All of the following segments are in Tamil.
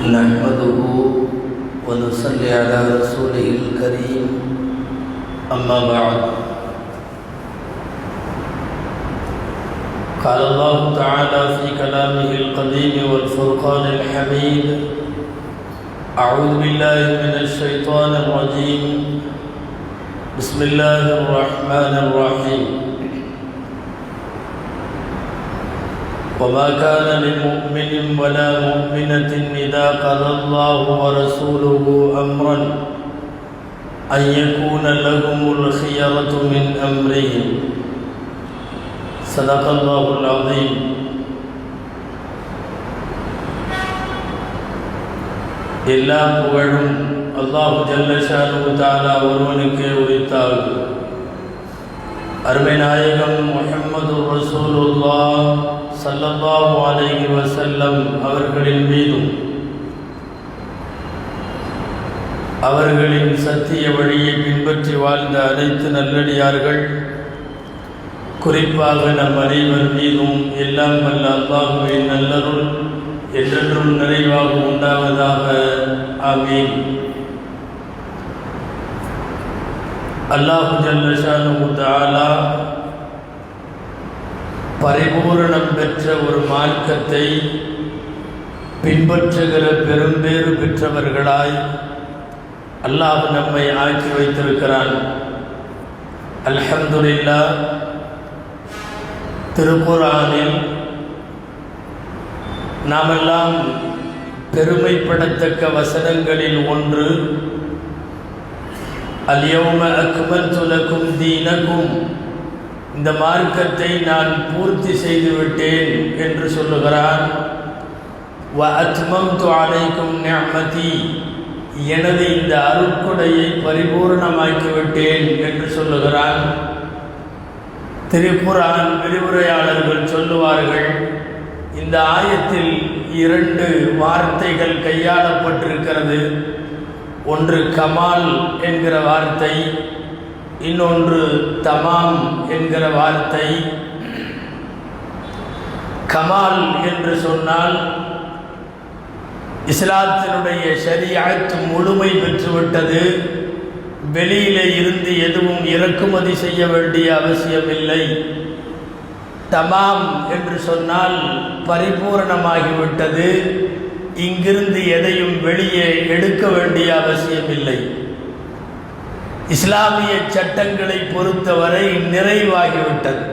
نحمده ونصلي على رسوله الكريم. أما بعد قال الله تعالى في كلامه القديم والفرقان الحميد أعوذ بالله من الشيطان الرجيم. بسم الله الرحمن الرحيم. وما كان لمؤمن ولا مؤمنة إذا قضى الله ورسوله أمرا أن يكون لهم الخيرة من أمرهم صدق الله العظيم எல்லா புகழும் அல்லாஹு ஜல்லஷானு தாலா ஒருவனுக்கே உரித்தாகும் அருமை நாயகம் முஹம்மது ரசூலுல்லா சல்லல்லாஹு அலைஹி வசல்லம் அவர்களின் மீதும் அவர்களின் சத்திய வழியை பின்பற்றி வாழ்ந்த அனைத்து நல்லடியார்கள் குறிப்பாக நம் அனைவர் மீதும் எல்லாம் வல்ல அல்லாஹுவின் நல்லருள் என்றென்றும் நிறைவாக உண்டாவதாக. ஆமீன். அல்லாஹு ஜல்லஷானு தாலா பரிபூரணம் பெற்ற ஒரு மார்க்கத்தை பின்பற்றுகிற பெரும்பேறு பெற்றவர்களாய் அல்லாஹ் நம்மை ஆக்கி வைத்திருக்கிறான். அல்ஹம்துல்லா திருக்குறானில் நாமெல்லாம் பெருமைப்படத்தக்க வசனங்களில் ஒன்று அல்யௌம அக்மல் துலக்கும் தீனக்கும் இந்த மார்க்கத்தை நான் பூர்த்தி செய்துவிட்டேன் என்று சொல்லுகிறான் வ அத்மம் துவாலைக்கும் நியமதி எனது இந்த அருட்கொடையை பரிபூர்ணமாக்கிவிட்டேன் என்று சொல்லுகிறான் திரிபுரான் விரிவுரையாளர்கள் சொல்லுவார்கள் இந்த ஆயத்தில் இரண்டு வார்த்தைகள் கையாளப்பட்டிருக்கிறது. ஒன்று கமால் என்கிற வார்த்தை இன்னொன்று தமாம் என்கிற வார்த்தை. கமால் என்று சொன்னால் இஸ்லாத்தினுடைய ஷரியாத் முழுமை பெற்றுவிட்டது. வெளியிலே இருந்து எதுவும் இறக்குமதி செய்ய வேண்டிய அவசியமில்லை. தமாம் என்று சொன்னால் பரிபூரணமாகிவிட்டது. இங்கிருந்து எதையும் வெளியே எடுக்க வேண்டிய அவசியமில்லை. இஸ்லாமிய சட்டங்களை பொறுத்தவரை நிறைவாகிவிட்டது.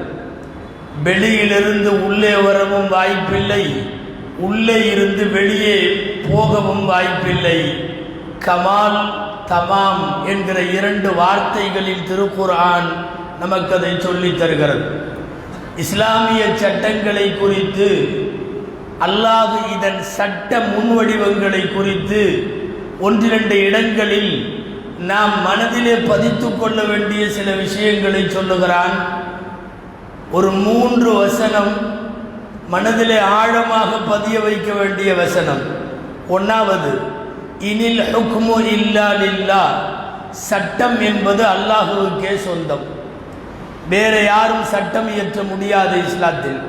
வெளியிலிருந்து உள்ளே வரவும் வாய்ப்பில்லை. உள்ளே இருந்து வெளியே போகவும் வாய்ப்பில்லை. கமால் தமாம் என்கிற இரண்டு வார்த்தைகளில் திருக்குர்ஆன் நமக்கு அதை சொல்லித் தருகிறது. இஸ்லாமிய சட்டங்களை குறித்து அல்லாஹ் இதன் சட்ட முன்வடிவங்களை குறித்து ஒன்றிரண்டு இடங்களில் நாம் மனதிலே பதித்து கொள்ள வேண்டிய சில விஷயங்களை சொல்லுகிறான். ஒரு மூன்று வசனம் மனதிலே ஆழமாக பதிய வைக்க வேண்டிய வசனம். ஒன்றாவது இனில் ஹுக்மு இல்லா இல்லா சட்டம் என்பது அல்லாஹுவுக்கே சொந்தம். வேற யாரும் சட்டம் இயற்ற முடியாது இஸ்லாத்தில்.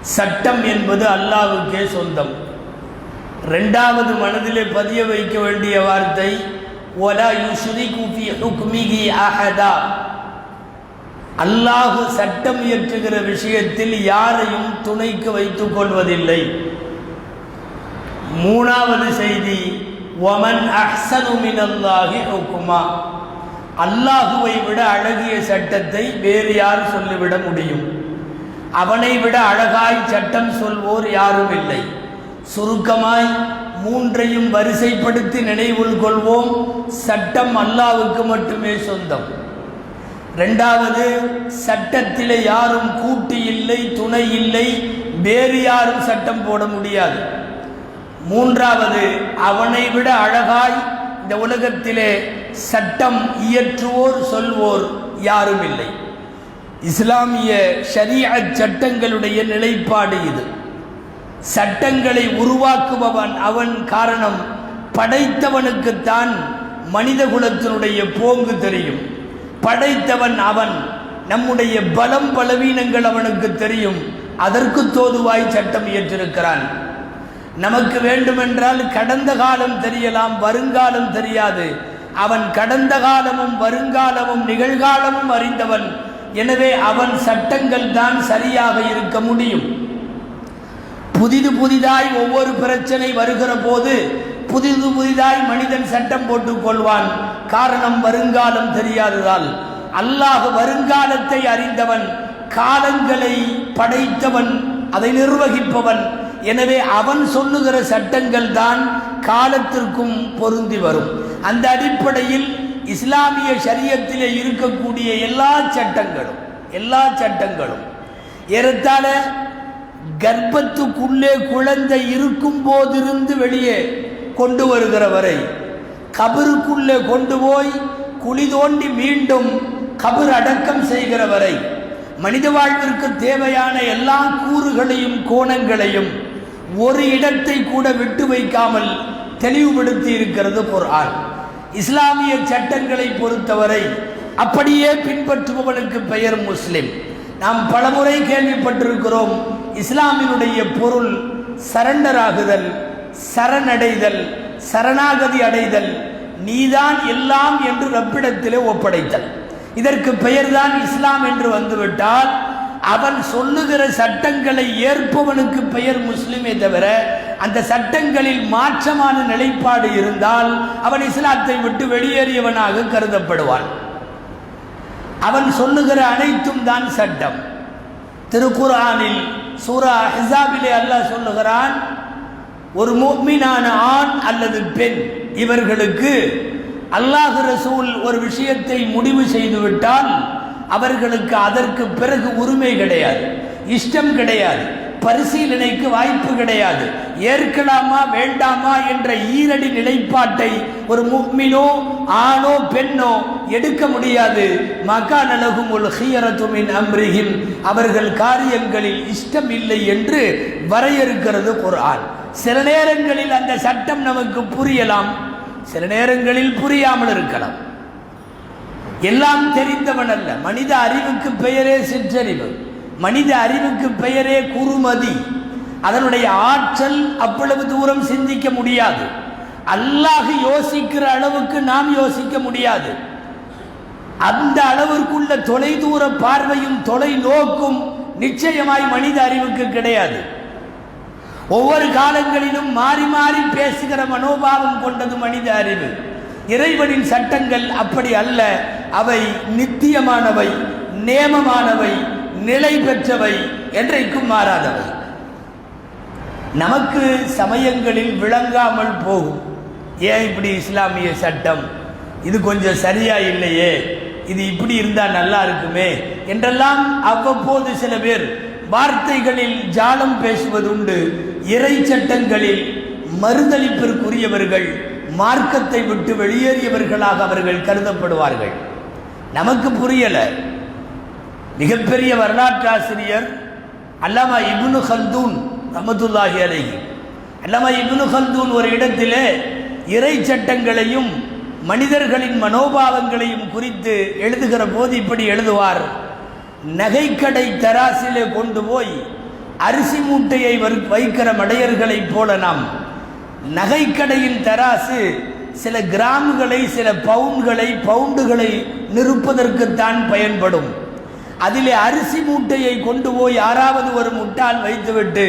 சட்டம் என்பது அல்லாஹுக்கே சொந்தம். ரெண்டாவது மனதிலே பதிய வைக்க வேண்டிய வார்த்தை ஒலா யுஷ்ரிகு ஃபி ஹுக்மிஹி அஹதா அல்லாஹு சட்டம் இயற்றுகிற விஷயத்தில் யாரையும் துணைக்கு வைத்துக் கொள்வதில்லை. மூணாவது செய்தி ஒமன் அஹ்சனு மினல்லாஹி ஹுக்குமா அல்லாஹுவை விட அழகிய சட்டத்தை வேறு யார் சொல்லிவிட முடியும்? அவனை விட அழகாய் சட்டம் சொல்வோர் யாரும் இல்லை. சுருக்கமாய் மூன்றையும் வரிசைப்படுத்தி நினைவில் கொள்வோம். சட்டம் அல்லாவுக்கு மட்டுமே சொந்தம். ரெண்டாவது சட்டத்திலே யாரும் கூட்டு இல்லை துணை இல்லை வேறு யாரும் சட்டம் போட முடியாது. மூன்றாவது அவனை விட அழகாய் இந்த உலகத்திலே சட்டம் இயற்றுவோர் சொல்வோர் யாரும் இல்லை. இஸ்லாமிய ஷரீஅத் சட்டங்களுடைய நிலைப்பாடு இது. சட்டங்களை உருவாக்குபவன் அவன் காரணம் படைத்தவனுக்குத்தான் மனித குலத்தினுடைய போங்கு தெரியும். படைத்தவன் அவன். நம்முடைய பலம் பலவீனங்கள் அவனுக்கு தெரியும். அதற்கு தோதுவாய் சட்டம் இயற்றிருக்கிறான். நமக்கு வேண்டுமென்றால் கடந்த காலம் தெரியலாம் வருங்காலம் தெரியாது. அவன் கடந்த காலமும் வருங்காலமும் நிகழ்காலமும் அறிந்தவன். எனவே அவன் சட்டங்கள் தான் சரியாக இருக்க முடியும். புதிது புதிதாய் ஒவ்வொரு பிரச்சனை வருகிற போது புதிது புதிதாய் மனிதன் சட்டம் போட்டுக் கொள்வான். காரணம் வருங்காலம் தெரியாததால். அல்லாஹ் வருங்காலத்தை அறிந்தவன் காலங்களை படைத்தவன் அதை நிர்வகிப்பவன். எனவே அவன் சொல்லுகிற சட்டங்கள் தான் காலத்திற்கும் பொருந்தி வரும். அந்த அடிப்படையில் இஸ்லாமிய சரியத்திலே இருக்கக்கூடிய எல்லா சட்டங்களும் எல்லா சட்டங்களும். ஏறத்தாழ கர்ப்பத்துக்குள்ளே குழந்தை இருக்கும் போதிருந்து வெளியே கொண்டு வருகிற வரை கபருக்குள்ளே கொண்டு போய் குழி தோண்டி மீண்டும் கபர் அடக்கம் செய்கிற வரை மனித வாழ்விற்கு தேவையான எல்லா கூறுகளையும் கோணங்களையும் ஒரு இடத்தை கூட விட்டு வைக்காமல் தெளிவுபடுத்தி இருக்கிறது குர்ஆன். இஸ்லாமிய சட்டங்களை பொறுத்தவரை அப்படியே பின்பற்றுபவனுக்கு பெயர் முஸ்லிம். நாம் பலமுறை கேள்விப்பட்டிருக்கிறோம். இஸ்லாமினுடைய பொருள் சரண்டர் ஆகுதல் சரணடைதல் சரணாகதி அடைதல் நீதான் எல்லாம் என்று ரப்பிடத்திலே ஒப்படைத்தல். இதற்கு பெயர்தான் இஸ்லாம் என்று வந்துவிட்டால் அவன் சொல்லுகிற சட்டங்களை ஏற்பவனுக்கு பெயர் முஸ்லிமே தவிர அந்த சட்டங்களில் மாற்றமான நிலைப்பாடு இருந்தால் அவன் இஸ்லாத்தை விட்டு வெளியேறியவனாக கருதப்படுவான். அவன் சொல்லுகிற அனைத்தும் தான் சட்டம். திருக்குறானில் சூரா ஹிசாபிலே அல்லாஹ் சொல்லுகிறான் ஒரு மூமினான ஆண் அல்லது பெண் இவர்களுக்கு அல்லாஹ் ரசூல் ஒரு விஷயத்தை முடிவு செய்துவிட்டால் அவர்களுக்கு அதற்கு பிறகு உரிமை கிடையாது இஷ்டம் கிடையாது. பரிசீலனைக்கு வாய்ப்பு கிடையாது. ஏற்கலாமா வேண்டாமா என்ற ஈரடி நிலைப்பாட்டை ஒரு முக்மினோ ஆணோ பெண்ணோ எடுக்க முடியாது. மகானலகும் அழகும் ஒரு ஹியரத்துமின் அம்ரிஹிம். அவர்கள் காரியங்களில் இஷ்டம் இல்லை என்று வரையறுக்கிறது குர்ஆன். சில நேரங்களில் அந்த சட்டம் நமக்கு புரியலாம். சில நேரங்களில் புரியாமல் இருக்கலாம். எல்லாம் தெரிந்தவன் அல்ல. மனித அறிவுக்கு பெயரே சிற்றறிவு. மனித அறிவுக்கு பெயரே குறுமதி அதனுடைய ஆற்றல் அவ்வளவு தூரம் சிந்திக்க முடியாது. அல்லாஹ் யோசிக்கிற அளவுக்கு நாம் யோசிக்க முடியாது. அந்த அளவிற்குள்ள தொலைதூர பார்வையும் தொலை நோக்கும் நிச்சயமாய் மனித அறிவுக்கு கிடையாது. ஒவ்வொரு காலங்களிலும் மாறி மாறி பேசுகிற மனோபாவம் கொண்டது மனித அறிவு. இறைவனின் சட்டங்கள் அப்படி அல்ல. அவை நித்தியமானவை நேமமானவை நிலை பெற்றவை என்றைக்கும் மாறாதவை. நமக்கு சமயங்களில் விளங்காமல் போகும். ஏன் இப்படி இஸ்லாமிய சட்டம்? இது கொஞ்சம் சரியா இல்லையே? இது இப்படி இருந்தால் நல்லா இருக்குமே? என்றெல்லாம் அவ்வப்போது சில பேர் வார்த்தைகளில் ஜாலம் பேசுவதுண்டு இறை சட்டங்களில் மறுதளிப்பிற்குரியவர்கள் மார்க்கத்தை விட்டு வெளியேறியவர்களாக அவர்கள் கருதப்படுவார்கள். நமக்கு புரியலை. மிகப்பெரிய வரலாற்றாசிரியர் அல்லாமா இப்னு ஹல்தூன் ரமதுல்லாஹி அலைஹி. அல்லாமா இப்னு ஹல்தூன் ஒரு இடத்திலே இறை சட்டங்களையும் மனிதர்களின் மனோபாவங்களையும் குறித்து எழுதுகிற போது இப்படி எழுதுவார். நகைக்கடை தராசிலே கொண்டு போய் அரிசி மூட்டையை வைக்கிற மடையர்களைப் போல நாம் நகைக்கடையின் தராசு சில கிராம்களை சில பவுன்களை பவுண்டுகளை நிறுப்பதற்குத்தான் பயன்படும். அதிலே அரிசி மூட்டையை கொண்டு போய் யாராவது ஒரு முட்டாள் வைத்துவிட்டு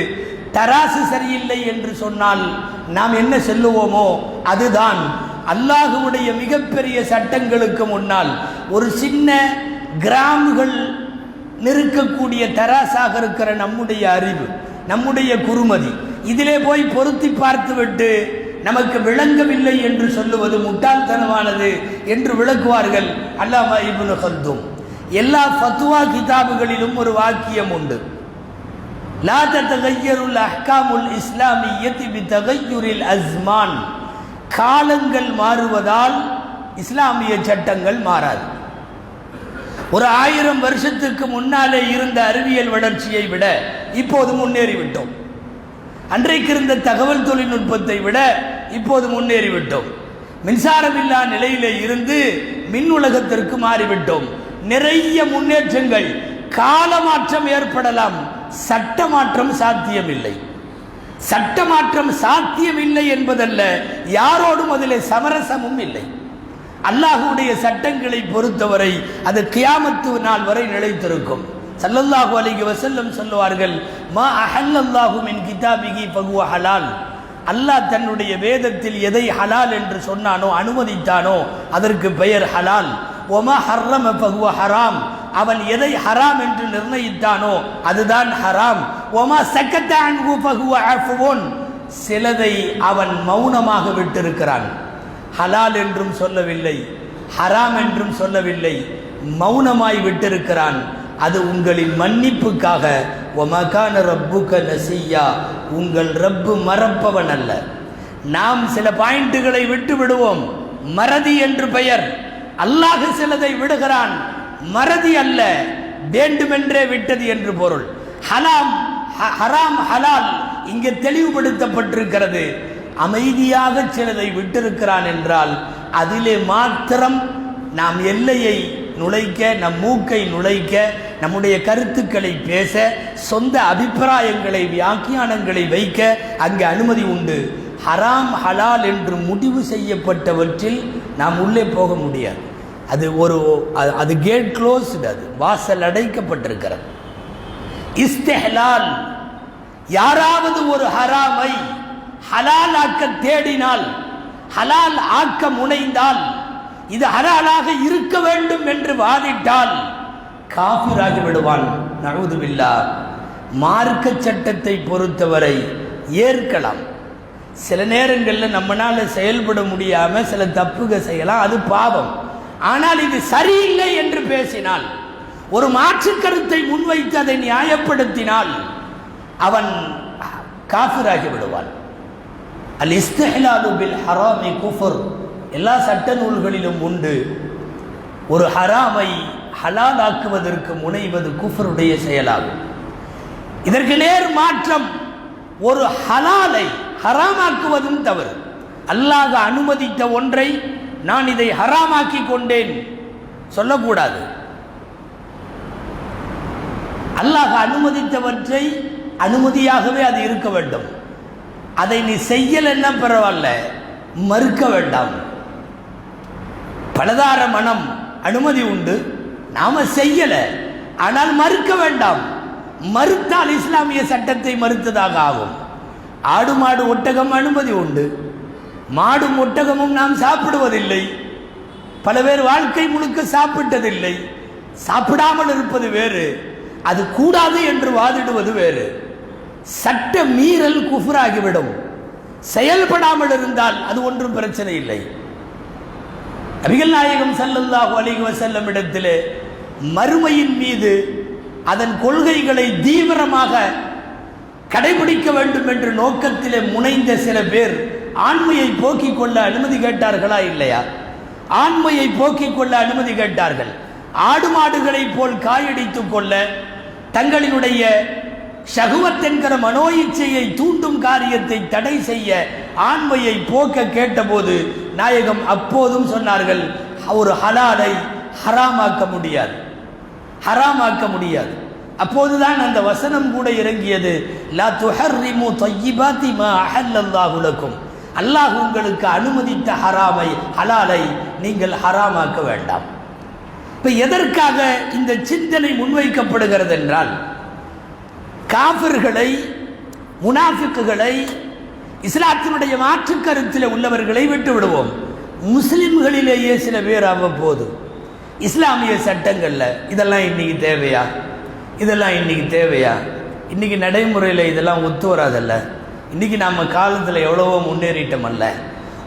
தராசு சரியில்லை என்று சொன்னால் நாம் என்ன சொல்லுவோமோ அதுதான். அல்லாஹுவுடைய மிகப்பெரிய சட்டங்களுக்கு முன்னால் ஒரு சின்ன கிராமுகள் நிற்கக்கூடிய தராசாக இருக்கிற நம்முடைய அறிவு நம்முடைய குறுமதி இதிலே போய் பொருத்தி பார்த்துவிட்டு நமக்கு விளங்கவில்லை என்று சொல்லுவது முட்டாள்தனமானது என்று விளக்குவார்கள் அல்லாமா இப்னு ஹல்தூம். எல்லா ஃபத்துவா கிதாபுகளிலும் ஒரு வாக்கியம் உண்டு. லா தத்தகையருல் அஹ்காமுல் இஸ்லாமியத்தி பி தகையுரில் அஸ்மான். காலங்கள் மாறுவதால் இஸ்லாமிய சட்டங்கள் மாறாது. ஒரு ஆயிரம் வருஷத்துக்கு முன்னாலே இருந்த அறிவியல் வளர்ச்சியை விட இப்போது முன்னேறிவிட்டோம். அன்றைக்கு இருந்த தகவல் தொழில்நுட்பத்தை விட இப்போது முன்னேறிவிட்டோம். மின்சாரமில்லா நிலையிலே இருந்து மின் உலகத்திற்கு மாறிவிட்டோம். நிறைய முன்னேற்றங்கள் காலமாற்றம் ஏற்படலாம். சட்ட மாற்றம் சாத்தியமில்லை. சட்ட மாற்றம் சாத்தியமில்லை என்பதல்ல யாரோடும் அதில் சமரசமும் இல்லை. அல்லாஹுடைய சட்டங்களை பொறுத்தவரை அது கியாமத்து நாள் வரை நிலைத்திருக்கும். சல்லல்லாஹு அலைஹி வசல்லம் சொல்லுவார்கள் மா அஹல்லல்லாஹுமின் கிதாபிகி பகுவ ஹலால். அல்லாஹ் தன்னுடைய வேதத்தில் எதை ஹலால் என்று சொன்னானோ அனுமதித்தானோ அதற்கு பெயர் ஹலால். ஒமா ஹர்ரம பகுவ ஹராம். அவன் எதை ஹராம் என்று நிர்ணயித்தானோ அதுதான் ஹராம். ஒமா சக்கத்தான் பகுவ அஃபுவோன். சிலதை அவன் மௌனமாக விட்டிருக்கிறான். ஹலால் என்றும் சொல்லவில்லை ஹராம் என்றும் சொல்லவில்லை மௌனமாய் விட்டிருக்கிறான். அது உங்களின் மன்னிப்புக்காக. ஒமகான ரப்புக நசியா. உங்கள் ரப்பு மறப்பவன் அல்ல. நாம் சில பாயிண்ட்டுகளை விட்டு விடுவோம் மறதி என்று பெயர். அல்லாஹ் சிலதை விடுகிறான். மறதி அல்ல வேண்டுமென்றே விட்டது என்று பொருள். ஹலாம் ஹ- ஹராம் ஹலால் இங்கே தெளிவுபடுத்தப்பட்டிருக்கிறது. அமைதியாக சிலதை விட்டிருக்கிறான் என்றால் அதிலே மாத்திரம் நாம் எல்லையை நுழைக்க நம் மூக்கை நுழைக்க நம்முடைய கருத்துக்களை பேச சொந்த அபிப்பிராயங்களை வியாக்கியானங்களை வைக்க அங்கே அனுமதி உண்டு. ஹராம் ஹலால் என்று முடிவு செய்யப்பட்டவற்றில் நாம் உள்ளே போக முடியாது. அது ஒரு அது- அது கேட் க்ளோஸ்டு அது. வாசல் அடைக்கப்பட்டிருக்கிறது. இஸ்தெஹலால் யாராவது ஒரு ஹராமை ஹலால் ஆக்க தேடினால் ஹலால் ஆக்க முனைந்தால் இது ஹலாலாக இருக்க வேண்டும் என்று வாதிட்டால் காபிராகி விடுவான் நழுதுபில்லா மார்க்க சட்டத்தை பொறுத்தவரை ஏற்கலாம். சில நேரங்களில் நம்மளால் செயல்பட முடியாமல் சில தப்புகள் செய்யலாம். அது பாவம். ஆனால் இது சரியில்லை என்று பேசினால் ஒரு மாற்று கருத்தை முன்வைத்து அதை நியாயப்படுத்தினால் அவன் காஃபிராகி விடுவான். அல் இஸ்திஹ்லாலு பில் ஹராமி குஃபர். எல்லா சட்ட நூல்களிலும் உண்டு. ஒரு ஹராமை ஹலாலாக்குவதற்கு முனைவது குஃபருடைய செயலாகும். இதற்கு நேர் மாற்றம் ஒரு ஹலாலை ஹராமாக்குவதும் தவறு. அல்லாஹ் அனுமதித்த ஒன்றை நான் இதை ஹராமாக்கி கொண்டேன். சொல்லக்கூடாது. அல்லாஹ் அனுமதித்தவற்றை அனுமதியாகவே அது இருக்க வேண்டும். அதை நீ செய்யலைன்னா பரவாயில்ல மறுக்க வேண்டாம். பலதார மனம் அனுமதி உண்டு. நாம செய்யலை ஆனால் மறுக்க வேண்டாம். மறுத்தால் இஸ்லாமிய சட்டத்தை மறுத்ததாக ஆகும். ஆடு மாடு ஒட்டகம் அனுமதி உண்டு. மாடும் ஒட்டகமும் நாம் சாப்பிடுவதில்லை. பல பேர் வாழ்க்கை முழுக்க சாப்பிட்டதில்லை. சாப்பிடாமல் இருப்பது வேறு. அது கூடாது என்று வாதிடுவது வேறு. சட்ட மீறல் குஃபராகிவிடும். செயல்படாமல் இருந்தால் அது ஒன்றும் பிரச்சனை இல்லை. நபிகள் நாயகம் ஸல்லல்லாஹு அலைஹி வஸல்லம் இடத்திலே மறுமையின் மீது அதன் கொள்கைகளை தீவிரமாக கடைபிடிக்க வேண்டும் என்ற நோக்கத்திலே முனைந்த சில பேர் ஆண்மையை போக்கிக் கொள்ள அனுமதி கேட்டார்களா இல்லையா? ஆண்மையை போக்கிக் கொள்ள அனுமதி கேட்டார்கள். ஆடு மாடுகளைப் போல் காயடித்துக் கொள்ள தங்களினுடைய ஷகுவத் என்கிற மனோ இச்சையை தூண்டும் காரியத்தை தடை செய்ய ஆண்மையை போக்க கேட்டபோது நாயகம் அப்போதும் சொன்னார்கள் ஒரு ஹலாலை ஹராமாக்க முடியாது. ஹராமாக்க முடியாது. அப்போதுதான் அந்த வசனம் கூட இறங்கியது. லா துஹர்ரிமு தொய்யிபாத்தி மா அஹல்லல்லாஹுலக்கும் அல்லாஹ் உங்களுக்கு அனுமதித்த ஹராமை ஹலாலை நீங்கள் ஹராமாக்க வேண்டாம். இப்போ எதற்காக இந்த சிந்தனை முன்வைக்கப்படுகிறது என்றால் காபிர்களை முனாஃபிக்குகளை இஸ்லாத்தினுடைய மாற்று கருத்தில் உள்ளவர்களை விட்டு விடுவோம். முஸ்லிம்களிலேயே சில பேர் அவ்வப்போது. இஸ்லாமிய சட்டங்களில் இதெல்லாம் இன்னைக்கு தேவையா? இதெல்லாம் இன்றைக்கி தேவையா? இன்னைக்கு நடைமுறையில் இதெல்லாம் ஒத்து வராதல்ல. இன்னைக்கு நம்ம காலத்தில் எவ்வளவோ முன்னேறிட்டோம் அல்ல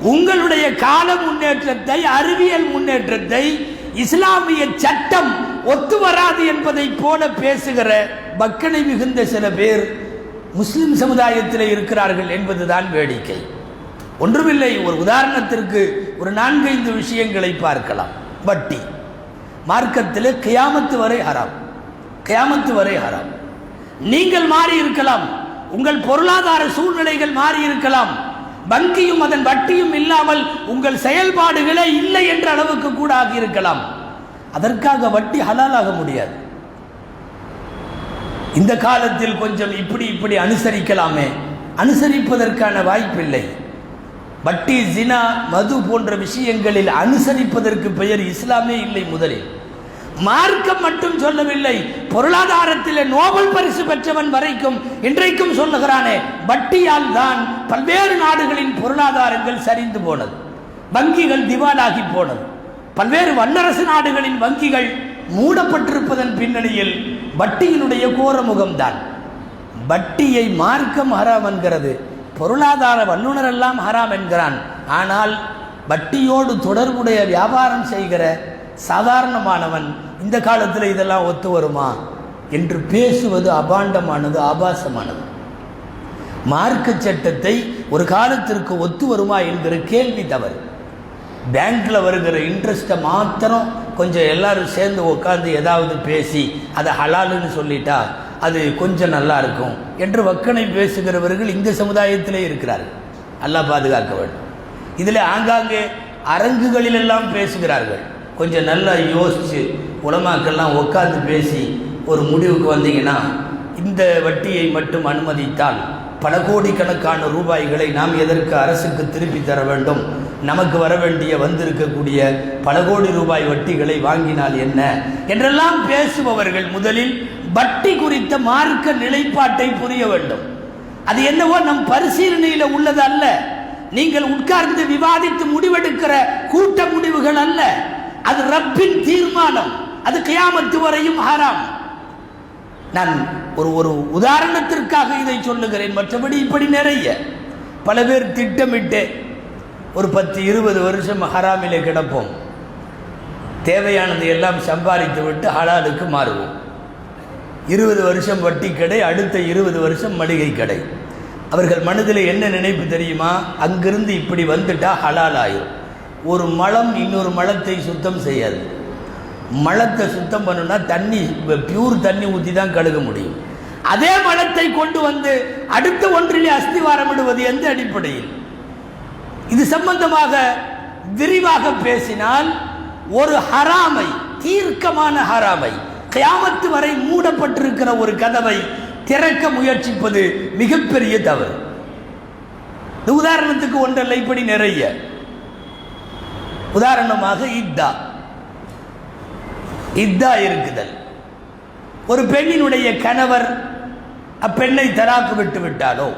உங்களுடைய கால முன்னேற்றத்தை அறிவியல் முன்னேற்றத்தை இஸ்லாமிய சட்டம் ஒத்து வராது என்பதை போல பேசுகிற பக்கனை மிகுந்த சில பேர் முஸ்லிம் சமுதாயத்தில் இருக்கிறார்கள் என்பதுதான் வேடிக்கை. ஒன்றுமில்லை ஒரு உதாரணத்திற்கு ஒரு நான்கைந்து விஷயங்களை பார்க்கலாம். வட்டி. மார்க்கத்தில் கியாமத்து வரை ஹராம். கியாமத்து வரை ஹராம். நீங்கள் மாறி இருக்கலாம். உங்கள் பொருளாதார சூழ்நிலைகள் மாறி இருக்கலாம். வங்கியும் அதன் வட்டியும் இல்லாமல் உங்கள் செயல்பாடுகளே இல்லை என்ற அளவுக்கு கூட ஆகியிருக்கலாம் அதற்காக வட்டி ஹலாலாக முடியாது. இந்த காலத்தில் கொஞ்சம் இப்படி இப்படி அனுசரிக்கலாமே. அனுசரிப்பதற்கான வாய்ப்பில்லை. வட்டி ஜினா மது போன்ற விஷயங்களில் அனுசரிப்பதற்கு பெயர் இஸ்லாமே இல்லை முதலில். மார்க்கம் மட்டும் சொல்லவில்லை பொருளாதாரத்தில் நோபல் பரிசு பெற்றவன் வரைக்கும் இன்றைக்கும் சொல்லுகிறானே வட்டியால் தான் பல்வேறு நாடுகளின் பொருளாதாரங்கள் சரிந்து போனது வங்கிகள் திவாலாகி போனது. பல்வேறு வல்லரசு நாடுகளின் வங்கிகள் மூடப்பட்டிருப்பதன் பின்னணியில் வட்டியினுடைய கோர முகம்தான் வட்டியை மார்க்கம் ஹராம் என்கிறது. பொருளாதார வல்லுநரெல்லாம் ஹராம் என்கிறான். ஆனால் வட்டியோடு தொடர்புடைய வியாபாரம் செய்கிற சாதாரணமானவன் இந்த காலத்தில் இதெல்லாம் ஒத்து வருமா? என்று பேசுவது அபாண்டமானது ஆபாசமானது. மார்க்க சட்டத்தை ஒரு காலத்திற்கு ஒத்து வருமா என்கிற கேள்வி தவறு. பேங்க்ல வருகிற இன்ட்ரெஸ்ட்டை மாத்திரம் கொஞ்சம் எல்லாரும் சேர்ந்து உட்காந்து ஏதாவது பேசி அதை ஹலாலுன்னு சொல்லிட்டா அது கொஞ்சம் நல்லா இருக்கும் என்று வக்கனை பேசுகிறவர்கள் இந்த சமுதாயத்திலே இருக்கிறார்கள். நல்லா பாதுகாக்க வேண்டும். இதில் ஆங்காங்கே அரங்குகளிலெல்லாம் பேசுகிறார்கள். கொஞ்சம் நல்லா யோசித்து உலமாக்கெல்லாம் உட்காந்து பேசி ஒரு முடிவுக்கு வந்தீங்கன்னா இந்த வட்டியை மட்டும் அனுமதித்தால் பல கோடிக்கணக்கான ரூபாய்களை நாம் எதற்கு அரசுக்கு திருப்பி தர வேண்டும்? நமக்கு வர வேண்டிய வந்திருக்கக்கூடிய பல கோடி ரூபாய் வட்டிகளை வாங்கினால் என்ன? என்றெல்லாம் பேசுபவர்கள் முதலில் வட்டி குறித்த மார்க்க நிலைப்பாட்டை புரிய வேண்டும். அது என்னவோ நம் பரிசீலனையில் உள்ளது அல்ல நீங்கள் உட்கார்ந்து விவாதித்து முடிவெடுக்கிற கூட்ட முடிவுகள் அல்ல. அது ரப்பின் தீர்மானம். அது கியாமத்து வரையும் ஹராம். நான் ஒரு ஒரு உதாரணத்திற்காக இதை சொல்லுகிறேன். மற்றபடி இப்படி நிறைய. பல பேர் திட்டமிட்டு ஒரு பத்து இருபது வருஷம் ஹராமிலே கிடப்போம். தேவையானது எல்லாம் சம்பாதித்து விட்டு ஹலாலுக்கு மாறுவோம். இருபது வருஷம் வட்டி கடை அடுத்த இருபது வருஷம் மளிகை கடை. அவர்கள் மனதில் என்ன நினைப்பு தெரியுமா? அங்கிருந்து இப்படி வந்துட்டா ஹலால் ஆயிரும். ஒரு மலம் இன்னொரு மலத்தை சுத்தம் செய்யாது. மலத்தை சுத்தம் பண்ணுன்னா தண்ணி பியூர் தண்ணி ஊற்றி தான் கழுக முடியும். அதே மலத்தை கொண்டு வந்து அடுத்த ஒன்றிலே அஸ்திவாரமிடுவது எந்த அடிப்படையில்? இது சம்பந்தமாக விரிவாக பேசினால் ஒரு ஹராமை தீர்க்கமான ஹராமை கியாமத்து வரை மூடப்பட்டிருக்கிற ஒரு கதவை திறக்க முயற்சிப்பது மிகப்பெரிய தவறு. உதாரணத்துக்கு ஒன்றல்ல இப்படி நிறைய. உதாரணமாக இத்தா. இத்தா இருக்குதல். ஒரு பெண்ணினுடைய கணவர் அப்பெண்ணை தலாக்கு விட்டு விட்டாலோ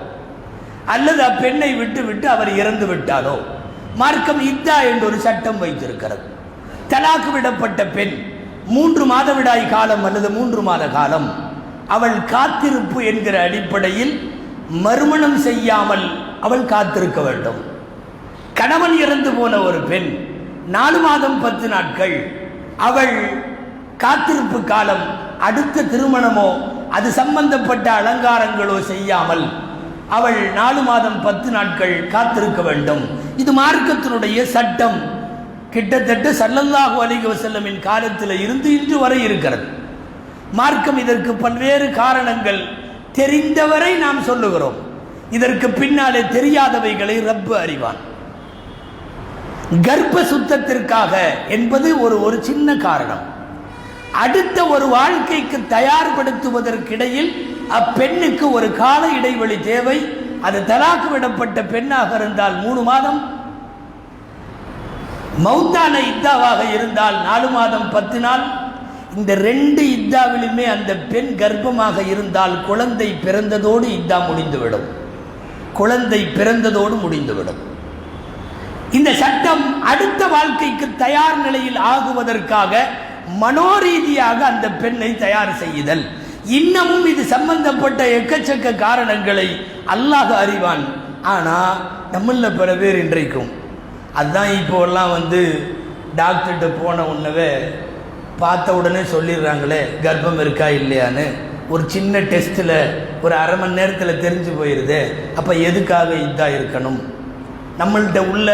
அல்லது அப்பெண்ணை விட்டு விட்டு அவர் இறந்து விட்டாலோ மார்க்கம் இத்தா என்று ஒரு சட்டம் வைத்திருக்கிறது. தலாக்கு விடப்பட்ட பெண் மூன்று மாதவிடாய் காலம் அல்லது மூன்று மாத காலம் அவள் காத்திருப்பு என்கிற அடிப்படையில் மறுமணம் செய்யாமல் அவள் காத்திருக்க வேண்டும். கணவன் இறந்து போன ஒரு பெண் நாலு மாதம் பத்து நாட்கள். அவள் காத்திருப்பு காலம் அடுத்த திருமணமோ அது சம்பந்தப்பட்ட அலங்காரங்களோ செய்யாமல் அவள் நாலு மாதம் பத்து நாட்கள் காத்திருக்க வேண்டும். இது மார்க்கத்தினுடைய சட்டம். கிட்டத்தட்ட சல்லல்லாஹு அலிக வசல்லமின் காலத்தில் இருந்து இன்று வரை இருக்கிறது. மார்க்கம் இதற்கு பல்வேறு காரணங்கள் தெரிந்தவரை நாம் சொல்லுகிறோம். இதற்கு பின்னாலே தெரியாதவைகளை ரப்பு அறிவான். கர்ப்ப சுத்தத்திற்காக என்பது ஒரு ஒரு சின்ன காரணம். அடுத்த ஒரு வாழ்க்கைக்கு தயார்படுத்துவதற்கிடையில் அப்பெண்ணுக்கு ஒரு கால இடைவெளி தேவை. அது தலாக்கு விடப்பட்ட பெண்ணாக இருந்தால் மூணு மாதம். மௌத்தான இத்தாவாக இருந்தால் நாலு மாதம் பத்து நாள். இந்த ரெண்டு இத்தாவிலுமே அந்த பெண் கர்ப்பமாக இருந்தால் குழந்தை பிறந்ததோடு இத்தா முடிந்துவிடும். குழந்தை பிறந்ததோடு முடிந்துவிடும். இந்த சட்டம் அடுத்த வாழ்க்கைக்கு தயார் நிலையில் ஆகுவதற்காக மனோரீதியாக அந்த பெண்ணை தயார் செய்யுதல் இன்னமும் இது சம்பந்தப்பட்ட எக்கச்சக்க காரணங்களை அல்லாஹ் அறிவான். ஆனால் நம்மள பல பேர் இன்றைக்கும். அதுதான் இப்போல்லாம் வந்து டாக்டர்கிட்ட போன உடனே பார்த்த உடனே சொல்லிடுறாங்களே கர்ப்பம் இருக்கா இல்லையான்னு. ஒரு சின்ன டெஸ்ட்டில் ஒரு அரை மணி நேரத்தில் தெரிஞ்சு போயிடுது அப்போ எதுக்காக இதாக இருக்கணும்? நம்மள்கிட்ட உள்ள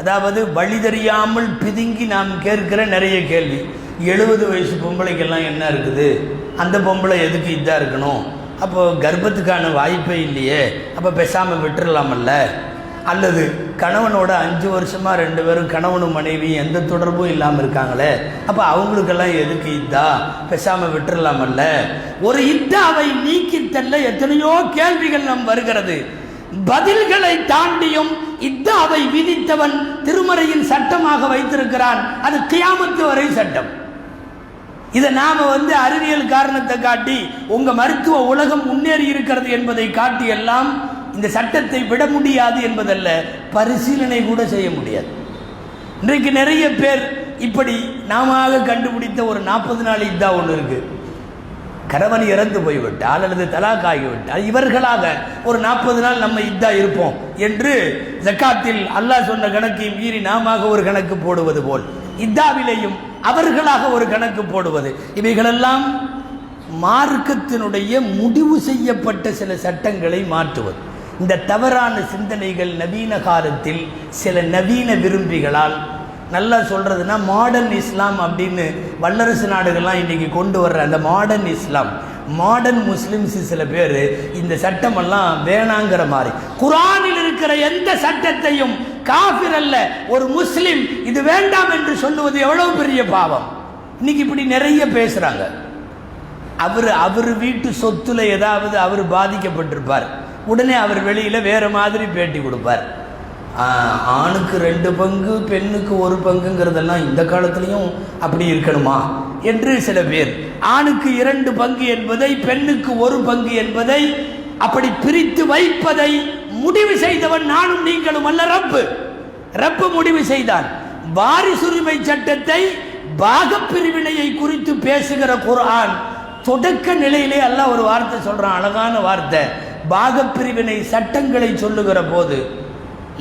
அதாவது வழி தெரியாமல் பிதுங்கி நாம் கேட்கிற நிறைய கேள்வி. எழுபது வயசு பொம்பளைக்கெல்லாம் என்ன இருக்குது? அந்த பொம்பளை எதுக்கு இதாக இருக்கணும்? அப்போ கர்ப்பத்துக்கான வாய்ப்பே இல்லையே. அப்போ பேசாமல் விட்டுறலாமல்ல? அல்லது கணவனோட அஞ்சு வருஷமாக ரெண்டு பேரும் கணவனும் மனைவி எந்த தொடர்பும் இல்லாமல் இருக்காங்களே? அப்போ அவங்களுக்கெல்லாம் எதுக்கு இத்தா பேசாமல் விட்டுறலாமல்ல? ஒரு இத்தாவை நீக்கித்தல்ல எத்தனையோ கேள்விகள் நம் வருகிறது. பதில்களை தாண்டியும் இத்தாவை விதித்தவன் திருமறையின் சட்டமாக வைத்திருக்கிறான். அது கியாமத்து வரை சட்டம். இதை நாம வந்து அறிவியல் காரணத்தை காட்டி உங்க மருத்துவ உலகம் முன்னேறி இருக்கிறது என்பதை காட்டி எல்லாம் இந்த சட்டத்தை விட முடியாது என்பதல்ல பரிசீலனை கூட செய்ய முடியாது. இன்றைக்கு நிறைய பேர் இப்படி நாம கண்டுபிடித்த ஒரு நாற்பது நாள் இதா ஒன்று இருக்குது கணவன் இறந்து போய்விட்டால் அல்லது தலாக் ஆகிவிட்டால் இவர்களாக ஒரு நாற்பது நாள் நம்ம இதா இருப்போம் என்று ஜக்காத்தில் அல்லாஹ் சொன்ன கணக்கையும் மீறி நாம ஒரு கணக்கு போடுவது போல் இத்தாவிலேயும் அவர்களாக ஒரு கணக்கு போடுவது. இவைகளெல்லாம் மார்க்கத்தினுடைய முடிவு செய்யப்பட்ட சில சட்டங்களை மாற்றுவது. இந்த தவறான சிந்தனைகள் நவீன காலத்தில் சில நவீன விரும்பிகளால் நல்லா சொல்கிறதுனா மாடர்ன் இஸ்லாம் அப்படின்னு வல்லரசு நாடுகள்லாம் இன்றைக்கி கொண்டு வர்ற அந்த மாடர்ன் இஸ்லாம் மாடர்ன் முஸ்லிம்ஸ் சில பேர் இந்த சட்டமெல்லாம் வேணாங்கிற மாதிரி. குரானில் இருக்கிற எந்த சட்டத்தையும் காஃபிர் அல்ல ஒரு முஸ்லிம் இது வேண்டாம் என்று சொல்லுவது எவ்வளவு பெரிய பாவம்? இன்னைக்கு இப்படி நிறைய பேசுகிறாங்க அவர் அவர் வீட்டு சொத்துல ஏதாவது அவர் பாதிக்கப்பட்டிருப்பார். உடனே அவர் வெளியில் வேறு மாதிரி பேட்டி கொடுப்பார். ஆணுக்கு ரெண்டு பங்கு பெண்ணுக்கு ஒரு பங்குங்கிறதெல்லாம் இந்த காலத்துலேயும் அப்படி இருக்கணுமா? என்று சில பேர். ஆணுக்கு இரண்டு பங்கு என்பதை பெண்ணுக்கு ஒரு பங்கு என்பதை அப்படி பிரித்து வைப்பதை முடிவு செய்தவன் நானும் நீங்களும் அல்ல ரப்பு. ரப்பு முடிவு செய்தான். வாரிசுரிமை சட்டத்தை பாகப்பிரிவினையை குறித்து பேசுகிற குரான் தொடக்க நிலையிலே அல்ல ஒரு வார்த்தை சொல்றான் அழகான வார்த்தை. பாகப்பிரிவினை சட்டங்களை சொல்லுகிற போது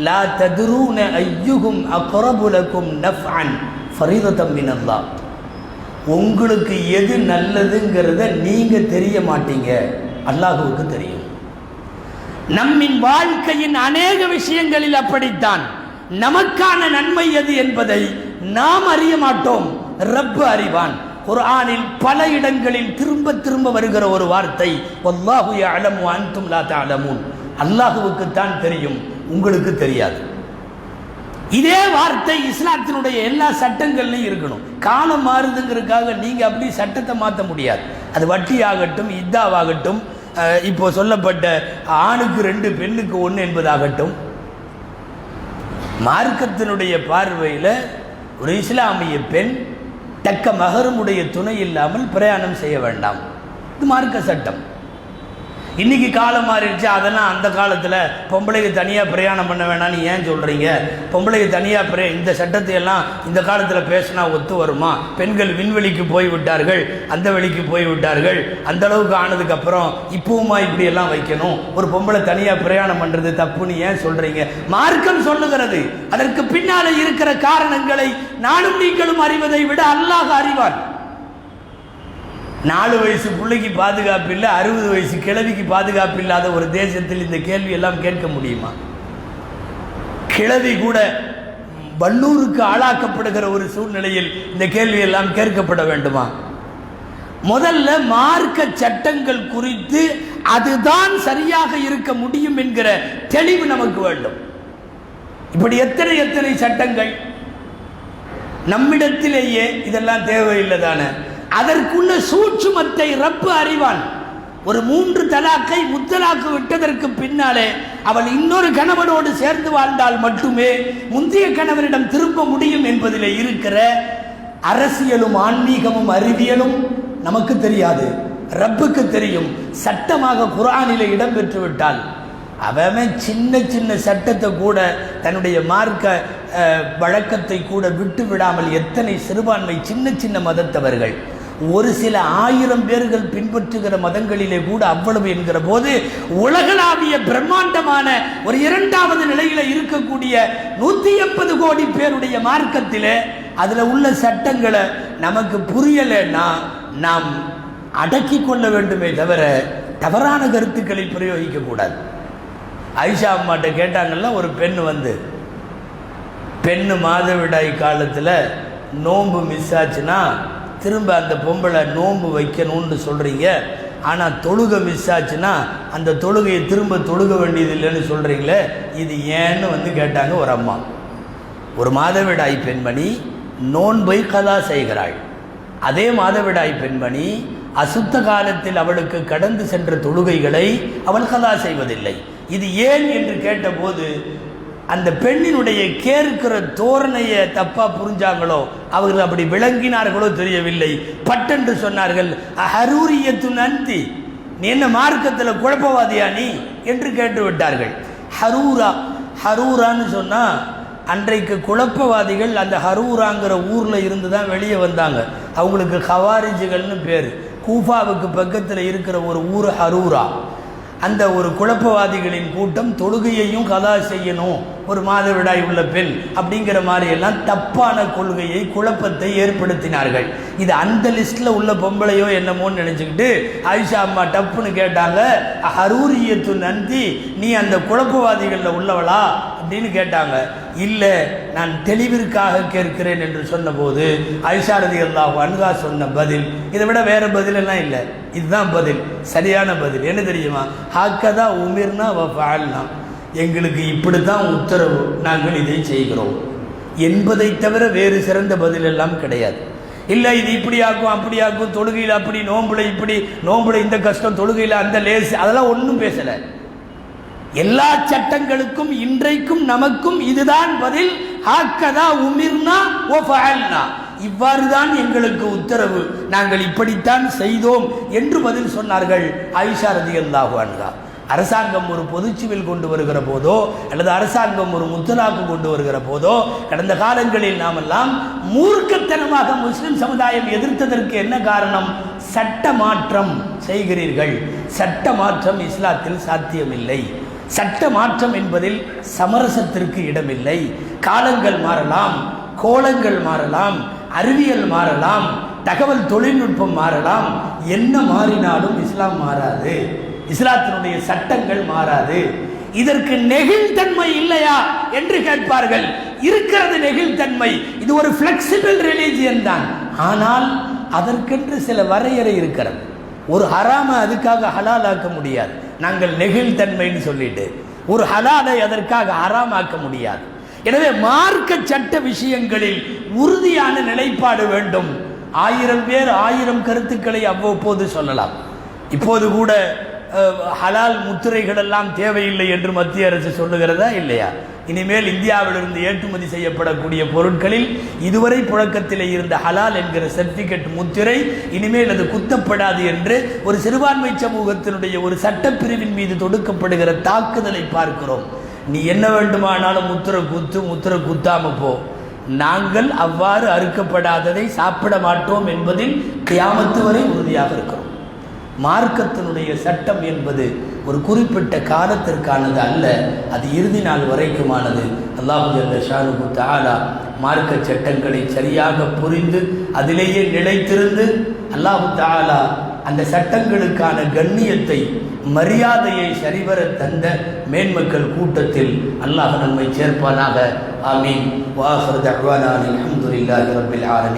லா ததுரூன ஐயுகும் அக்ரபுலக்கும் நஃப்அன் ஃபரீதத்தம் மினல்லாஹ் உங்களுக்கு எது நல்லதுங்கிறத நீங்கள் தெரிய மாட்டீங்க. அல்லாஹுவுக்கு தெரியும். நம்மின் வாழ்க்கையின் அநேக விஷயங்களில் அப்படித்தான். நமக்கான நன்மை எது என்பதை நாம் அறிய மாட்டோம். ரப்பு அறிவான். குர்ஆனில் பல இடங்களில் திரும்ப திரும்ப வருகிற ஒரு வார்த்தை அல்லாஹு அலமு அன்தும் லா தஅலமூன். அல்லாஹுவுக்கு தான் தெரியும். உங்களுக்கு தெரியாது. இதே வார்த்தை இஸ்லாத்தினுடைய எல்லா சட்டங்கள்லையும் இருக்கணும். காலம் மாறுதுங்கிறதுக்காக நீங்க அப்படி சட்டத்தை மாற்ற முடியாது. அது வட்டி ஆகட்டும் இத்தாவாகட்டும் இப்போ சொல்லப்பட்ட ஆணுக்கு ரெண்டு பெண்ணுக்கு ஒன்று என்பதாகட்டும். மார்க்கத்தினுடைய பார்வையில் ஒரு இஸ்லாமிய பெண் தக்க மகருமுடைய துணை இல்லாமல் பிரயாணம் செய்ய வேண்டாம். இது மார்க்க சட்டம். இன்னைக்கு காலம் மாறிடுச்சு. அதெல்லாம் அந்த காலத்தில் பொம்பளைக்கு தனியாக பிரயாணம் பண்ண வேணாம்னு ஏன் சொல்கிறீங்க பொம்பளைக்கு தனியாக பிரே இந்த சட்டத்தை எல்லாம் இந்த காலத்தில் பேசினா ஒத்து வருமா? பெண்கள் விண்வெளிக்கு போய் விட்டார்கள் அந்த வெளிக்கு போய் விட்டார்கள் அந்த அளவுக்கு ஆனதுக்கப்புறம் இப்பவுமா இப்படி எல்லாம் வைக்கணும்? ஒரு பொம்பளை தனியாக பிரயாணம் பண்ணுறது தப்புன்னு ஏன் சொல்கிறீங்க மார்க்கம் சொல்லுகிறது. அதற்கு பின்னால் இருக்கிற காரணங்களை நானும் நீங்களும் அறிவதை விட அல்லாஹ் அறிவான். நாலு வயசு பிள்ளைக்கு பாதுகாப்பு இல்லை அறுபது வயசு கிழவிக்கு பாதுகாப்பு இல்லாத ஒரு தேசத்தில் இந்த கேள்வி எல்லாம் கேட்க முடியுமா? கிழவி கூட வல்லூருக்கு ஆளாக்கப்படுகிற ஒரு சூழ்நிலையில் இந்த கேள்வி எல்லாம் கேட்கப்பட வேண்டுமா? முதல்ல மார்க்க சட்டங்கள் குறித்து அதுதான் சரியாக இருக்க முடியும் என்கிற தெளிவு நமக்கு வேண்டும். இப்படி எத்தனை எத்தனை சட்டங்கள்? நம்மிடத்திலேயே இதெல்லாம் தேவையில்லை தானே. அதற்குள்ள சூட்சுமத்தை ரப்பு அறிவான். ஒரு மூன்று தலாக்கை முத்தலாக்கு விட்டதற்கு பின்னாலே அவள் இன்னொரு கணவனோடு சேர்ந்து வாழ்ந்தால் மட்டுமே முந்தைய கணவனிடம் திரும்ப முடியும் என்பதில் இருக்கிற அரசியலும் ஆன்மீகமும் அறிவியலும் நமக்கு தெரியாது. ரப்புக்கு தெரியும். சட்டமாக குரானிலே இடம்பெற்று விட்டால். அவன் சின்ன சின்ன சட்டத்தை கூட தன்னுடைய மார்க்க வழக்கத்தை கூட விட்டு விடாமல் எத்தனை சிறுபான்மை சின்ன சின்ன மதத்தவர்கள் ஒரு சில ஆயிரம் பேர்கள் பின்பற்றுகிற மதங்களிலே கூட அவ்வளவு என்கிற போது உலகளாவிய பிரம்மாண்டமான ஒரு இரண்டாவது நிலையில இருக்கக்கூடிய நூத்தி எண்பது கோடி பேருடைய மார்க்கத்திலே அதுல உள்ள சட்டங்களை நமக்கு புரியலைன்னா நாம் அடக்கி கொள்ள வேண்டுமே தவிர தவறான கருத்துக்களை பிரயோகிக்க கூடாது. ஐஷா அம்மாட்ட கேட்டாங்கல்ல ஒரு பெண் வந்து பெண்ணு மாதவிடாய் காலத்தில் நோன்பு மிஸ் ஆச்சுன்னா திரும்ப அந்த பொம்பளை நோன்பு வைக்கணும்னு சொல்கிறீங்க ஆனால் தொழுகை மிஸ் ஆச்சுன்னா அந்த தொழுகையை திரும்ப தொழுக வேண்டியது இல்லைன்னு சொல்கிறீங்களே இது ஏன்னு வந்து கேட்டாங்க ஒரு அம்மா. ஒரு மாதவிடாய் பெண்மணி நோன்பை கதா செய்கிறாள். அதே மாதவிடாய் பெண்மணி அசுத்த காலத்தில் அவளுக்கு கடந்து சென்ற தொழுகைகளை அவள் கதா செய்வதில்லை. இது ஏன் என்று கேட்டபோது அந்த பெண்ணினுடைய கேட்கிற தோரணையை தப்பா புரிஞ்சாங்களோ அவர்கள் அப்படி விளங்கினார்களோ தெரியவில்லை. பட்டென்று சொன்னார்கள் ஹரூரியத்து நந்தி நீ என்ன மார்க்கத்தில் குழப்பவாதியா நீ? என்று கேட்டு விட்டார்கள் ஹரூரா ஹரூரான்னு சொன்னா அன்றைக்கு குழப்பவாதிகள் அந்த ஹரூராங்கிற ஊரில் இருந்து தான் வெளியே வந்தாங்க. அவங்களுக்கு ஹவாரிஜுகள்னு பேர். கூஃபாவுக்கு பக்கத்தில் இருக்கிற ஒரு ஊர் ஹரூரா. அந்த ஒரு குழப்பவாதிகளின் கூட்டம் தொழுகையையும் கதா செய்யணும். ஒரு மாதவிடாய் உள்ள பெண் அப்படிங்கிற மாதிரி எல்லாம் தப்பான கொள்கையை குழப்பத்தை ஏற்படுத்தினார்கள். இது அந்த லிஸ்ட்ல உள்ள பொம்பளையோ என்னமோன்னு நினைச்சுக்கிட்டு ஆயிஷா அம்மா டப்புன்னு கேட்டாங்க ஹரூரியத்து நந்தி நீ அந்த குழப்பவாதிகளில் உள்ளவளா? அப்படின்னு கேட்டாங்க. இல்லை நான் தெளிவிற்காக கேட்கிறேன் என்று சொன்னபோது ஐஷாரதி அல்லாஹ் அன்கா சொன்ன பதில் இதை விட வேற பதில் எல்லாம் இல்லை. இதுதான் பதில் சரியான பதில். என்ன தெரியுமா? ஹாக்கதா உமிர்னா வாழ்னா எங்களுக்கு இப்படித்தான் உத்தரவு. நாங்கள் இதை செய்கிறோம். என்பதை தவிர வேறு சிறந்த பதில் எல்லாம் கிடையாது. இல்லை இது இப்படி ஆக்கும் அப்படி ஆக்கும் தொழுகையில் அப்படி நோம்புல இப்படி நோம்புல இந்த கஷ்டம் தொழுகையில் அந்த லேசு அதெல்லாம் ஒன்றும் பேசலை. எல்லா சட்டங்களுக்கும் இன்றைக்கும் நமக்கும் இதுதான் பதில். ஹாக்கதா உமிர்னா ஓ ஃபஅல்னா இவ்வாறு தான் எங்களுக்கு உத்தரவு. நாங்கள் இப்படித்தான் செய்தோம் என்று பதில் சொன்னார்கள் ஆயிஷா ரதியல்லாஹு அன்ஹா. அரசாங்கம் ஒரு பொதுச்சுவில் கொண்டு வருகிற போதோ அல்லது அரசாங்கம் ஒரு முத்தலாக்கு கொண்டு வருகிற போதோ கடந்த காலங்களில் நாமெல்லாம் மூர்க்கத்தனமாக முஸ்லிம் சமுதாயம் எதிர்த்ததற்கு என்ன காரணம்? சட்ட மாற்றம் செய்கிறீர்கள். சட்ட மாற்றம் இஸ்லாத்தில் சாத்தியமில்லை. சட்ட மாற்றம் என்பதில் சமரசத்திற்கு இடமில்லை. காலங்கள் மாறலாம் கோலங்கள் மாறலாம் அறிவியல் மாறலாம் தகவல் தொழில்நுட்பம் மாறலாம். என்ன மாறினாலும் இஸ்லாம் மாறாது. இஸ்லாத்தினுடைய சட்டங்கள் மாறாது. இதற்கு நெகிழ்தன்மை இல்லையா என்று கேட்பார்கள். இருக்கிறது நெகிழ்தன்மை இது ஒரு பிளெக்சிபிள் ரிலீஜியன் தான். ஆனால் அதற்கென்று சில வரையறை இருக்கிறது. ஒரு ஹராம அதுக்காக ஹலாலாக்க முடியாது. நாங்கள் நெகிழ்தன்மைன்னு சொல்லிட்டு. ஒரு ஹலாலை அதற்காக ஹராமாக்க முடியாது. எனவே மார்க்க சட்ட விஷயங்களில் உறுதியான நிலைப்பாடு வேண்டும். ஆயிரம் பேர் ஆயிரம் கருத்துக்களை அவ்வப்போது சொல்லலாம். இப்போது கூட ஹலால் முத்திரைகள் எல்லாம் தேவையில்லை என்று மத்திய அரசு சொல்லுகிறதா இல்லையா? இனிமேல் இந்தியாவிலிருந்து ஏற்றுமதி செய்யப்படக்கூடிய பொருட்களில் இதுவரை புழக்கத்திலே இருந்த ஹலால் என்கிற சர்டிபிகேட் முத்திரை இனிமேல் அது குத்தப்படாது என்று ஒரு சிறுபான்மை சமூகத்தினுடைய ஒரு சட்டப்பிரிவின் மீது தொடுக்கப்படுகிற தாக்குதலை பார்க்கிறோம். நீ என்ன வேண்டுமானாலும் முத்திரை குத்து முத்திரை குத்தாம போ. நாங்கள் அவ்வாறு அறுக்கப்படாததை சாப்பிட மாட்டோம் என்பதில் கியாமத்து வரை உறுதியாக இருக்கிறோம். மார்க்கத்தினுடைய சட்டம் என்பது ஒரு குறிப்பிட்ட காலத்திற்கானது அல்ல அது இறுதி நாள் வரைக்குமானது. அல்லாஹு ஷாருகு தாலா மார்க்க சட்டங்களை சரியாக புரிந்து அதிலேயே நிலைத்திருந்து அல்லாஹு தாலா அந்த சட்டங்களுக்கான கண்ணியத்தை மரியாதையை சரிவர தந்த மேன்மக்கள் கூட்டத்தில் அல்லாஹ் நம்மை சேர்ப்பானாக. ஆமீன். வாஹர் தஹ்வானா அல்ஹம்துலில்லாஹி ரப்பில் ஆலமீன்.